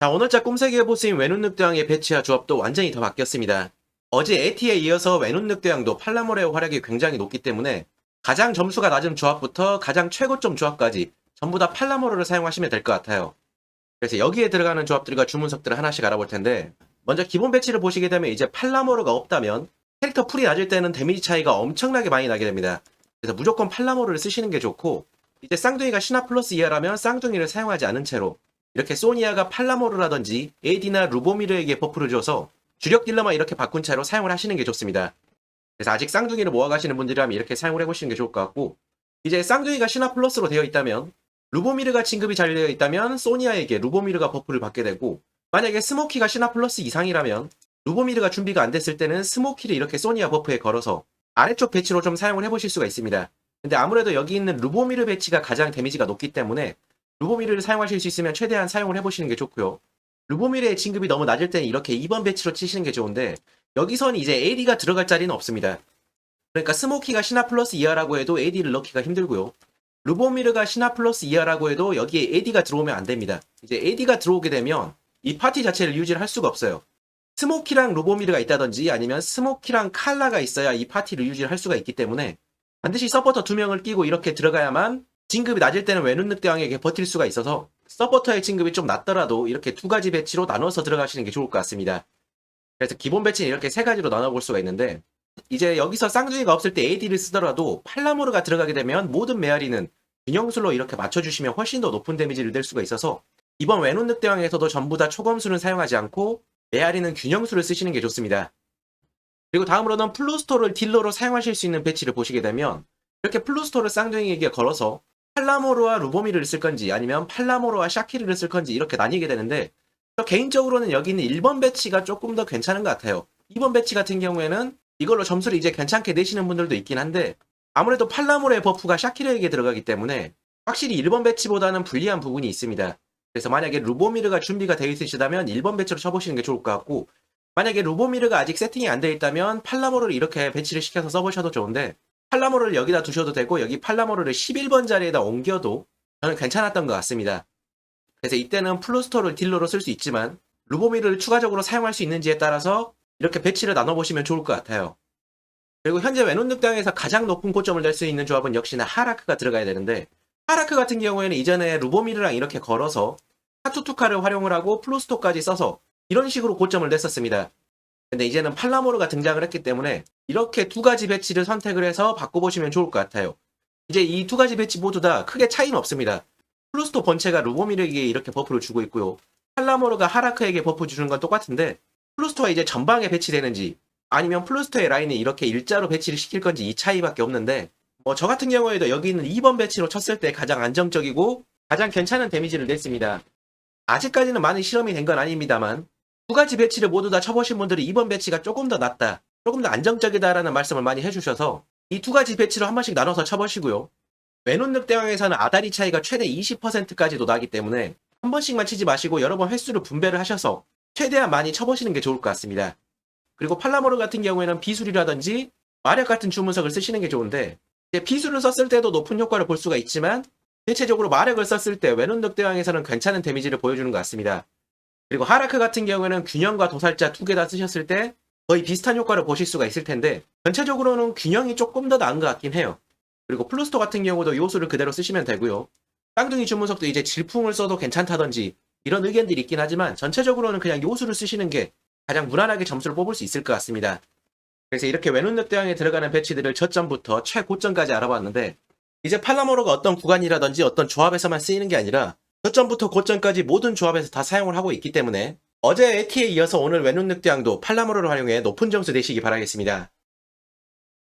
자, 오늘자 꿈세계 보스인 외눈 늑대왕의 배치와 조합도 완전히 더 바뀌었습니다. 어제 에티에 이어서 외눈 늑대왕도 팔라모레의 활약이 굉장히 높기 때문에 가장 점수가 낮은 조합부터 가장 최고점 조합까지 전부 다 팔라모르를 사용하시면 될 것 같아요. 그래서 여기에 들어가는 조합들과 주문석들을 하나씩 알아볼 텐데 먼저 기본 배치를 보시게 되면 이제 팔라모르가 없다면 캐릭터 풀이 낮을 때는 데미지 차이가 엄청나게 많이 나게 됩니다. 그래서 무조건 팔라모르를 쓰시는 게 좋고 이제 쌍둥이가 신화 플러스 이하라면 쌍둥이를 사용하지 않은 채로 이렇게 소니아가 팔라모르라든지 에디나 루보미르에게 버프를 줘서 주력 딜러만 이렇게 바꾼 채로 사용을 하시는 게 좋습니다. 그래서 아직 쌍둥이를 모아가시는 분들이라면 이렇게 사용을 해보시는 게 좋을 것 같고 이제 쌍둥이가 신화 플러스로 되어 있다면 루보미르가 진급이 잘 되어 있다면 소니아에게 루보미르가 버프를 받게 되고 만약에 스모키가 신화 플러스 이상이라면 루보미르가 준비가 안 됐을 때는 스모키를 이렇게 소니아 버프에 걸어서 아래쪽 배치로 좀 사용을 해보실 수가 있습니다. 근데 아무래도 여기 있는 루보미르 배치가 가장 데미지가 높기 때문에 루보미르를 사용하실 수 있으면 최대한 사용을 해보시는 게 좋고요. 루보미르의 진급이 너무 낮을 때는 이렇게 2번 배치로 치시는 게 좋은데 여기선 이제 AD가 들어갈 자리는 없습니다. 그러니까 스모키가 신화 플러스 이하라고 해도 AD를 넣기가 힘들고요. 루보미르가 신화 플러스 이하라고 해도 여기에 AD가 들어오면 안 됩니다. 이제 AD가 들어오게 되면 이 파티 자체를 유지를 할 수가 없어요. 스모키랑 루보미르가 있다든지 아니면 스모키랑 칼라가 있어야 이 파티를 유지를 할 수가 있기 때문에 반드시 서포터 두 명을 끼고 이렇게 들어가야만 진급이 낮을 때는 외눈늑 대왕에게 버틸 수가 있어서 서포터의 진급이 좀 낮더라도 이렇게 두 가지 배치로 나눠서 들어가시는 게 좋을 것 같습니다. 그래서 기본 배치는 이렇게 세 가지로 나눠볼 수가 있는데 이제 여기서 쌍둥이가 없을 때 AD를 쓰더라도 팔라모르가 들어가게 되면 모든 메아리는 균형술로 이렇게 맞춰주시면 훨씬 더 높은 데미지를 낼 수가 있어서 이번 외눈늑 대왕에서도 전부 다 초검수는 사용하지 않고 메아리는 균형수를 쓰시는 게 좋습니다. 그리고 다음으로는 플루스토를 딜러로 사용하실 수 있는 배치를 보시게 되면 이렇게 플루스토를 쌍둥이에게 걸어서 팔라모르와 루보미를 쓸 건지 아니면 팔라모르와 샤키르를 쓸 건지 이렇게 나뉘게 되는데 저 개인적으로는 여기 있는 1번 배치가 조금 더 괜찮은 것 같아요. 2번 배치 같은 경우에는 이걸로 점수를 이제 괜찮게 내시는 분들도 있긴 한데 아무래도 팔라모르의 버프가 샤키르에게 들어가기 때문에 확실히 1번 배치보다는 불리한 부분이 있습니다. 그래서 만약에 루보미르가 준비가 되어 있으시다면 1번 배치로 쳐보시는 게 좋을 것 같고 만약에 루보미르가 아직 세팅이 안 되어 있다면 팔라모르를 이렇게 배치를 시켜서 써보셔도 좋은데 팔라모르를 여기다 두셔도 되고 여기 팔라모르를 11번 자리에다 옮겨도 저는 괜찮았던 것 같습니다. 그래서 이때는 플루스토를 딜러로 쓸 수 있지만 루보미르를 추가적으로 사용할 수 있는지에 따라서 이렇게 배치를 나눠보시면 좋을 것 같아요. 그리고 현재 외눈늑당에서 가장 높은 고점을 낼 수 있는 조합은 역시나 하라크가 들어가야 되는데 하라크 같은 경우에는 이전에 루보미르랑 이렇게 걸어서 카투투카를 활용을 하고 플루스토까지 써서 이런 식으로 고점을 냈었습니다. 근데 이제는 팔라모르가 등장을 했기 때문에 이렇게 두 가지 배치를 선택을 해서 바꿔보시면 좋을 것 같아요. 이제 이 두 가지 배치 모두 다 크게 차이는 없습니다. 플루스토 본체가 루보미르에게 이렇게 버프를 주고 있고요. 팔라모르가 하라크에게 버프 주는 건 똑같은데 플루스토가 이제 전방에 배치되는지 아니면 플루스토의 라인을 이렇게 일자로 배치를 시킬 건지 이 차이밖에 없는데 뭐 저 같은 경우에도 여기 있는 2번 배치로 쳤을 때 가장 안정적이고 가장 괜찮은 데미지를 냈습니다. 아직까지는 많은 실험이 된 건 아닙니다만 두 가지 배치를 모두 다 쳐보신 분들이 2번 배치가 조금 더 낫다, 조금 더 안정적이다라는 말씀을 많이 해주셔서 이 두 가지 배치로 한 번씩 나눠서 쳐보시고요. 외눈늑대왕에서는 아다리 차이가 최대 20%까지도 나기 때문에 한 번씩만 치지 마시고 여러 번 횟수를 분배를 하셔서 최대한 많이 쳐보시는 게 좋을 것 같습니다. 그리고 팔라모르 같은 경우에는 비술이라든지 마력 같은 주문석을 쓰시는 게 좋은데 이제 비술을 썼을 때도 높은 효과를 볼 수가 있지만 대체적으로 마력을 썼을 때 외눈 늑대왕에서는 괜찮은 데미지를 보여주는 것 같습니다. 그리고 하라크 같은 경우에는 균형과 도살자 두 개 다 쓰셨을 때 거의 비슷한 효과를 보실 수가 있을 텐데 전체적으로는 균형이 조금 더 나은 것 같긴 해요. 그리고 플루스토 같은 경우도 요소를 그대로 쓰시면 되고요. 쌍둥이 주문석도 이제 질풍을 써도 괜찮다든지 이런 의견들이 있긴 하지만 전체적으로는 그냥 요수를 쓰시는 게 가장 무난하게 점수를 뽑을 수 있을 것 같습니다. 그래서 이렇게 외눈늑대왕에 들어가는 배치들을 저점부터 최고점까지 알아봤는데 이제 팔라모로가 어떤 구간이라든지 어떤 조합에서만 쓰이는 게 아니라 저점부터 고점까지 모든 조합에서 다 사용을 하고 있기 때문에 어제 에티에 이어서 오늘 외눈늑대왕도 팔라모로를 활용해 높은 점수 내시기 바라겠습니다.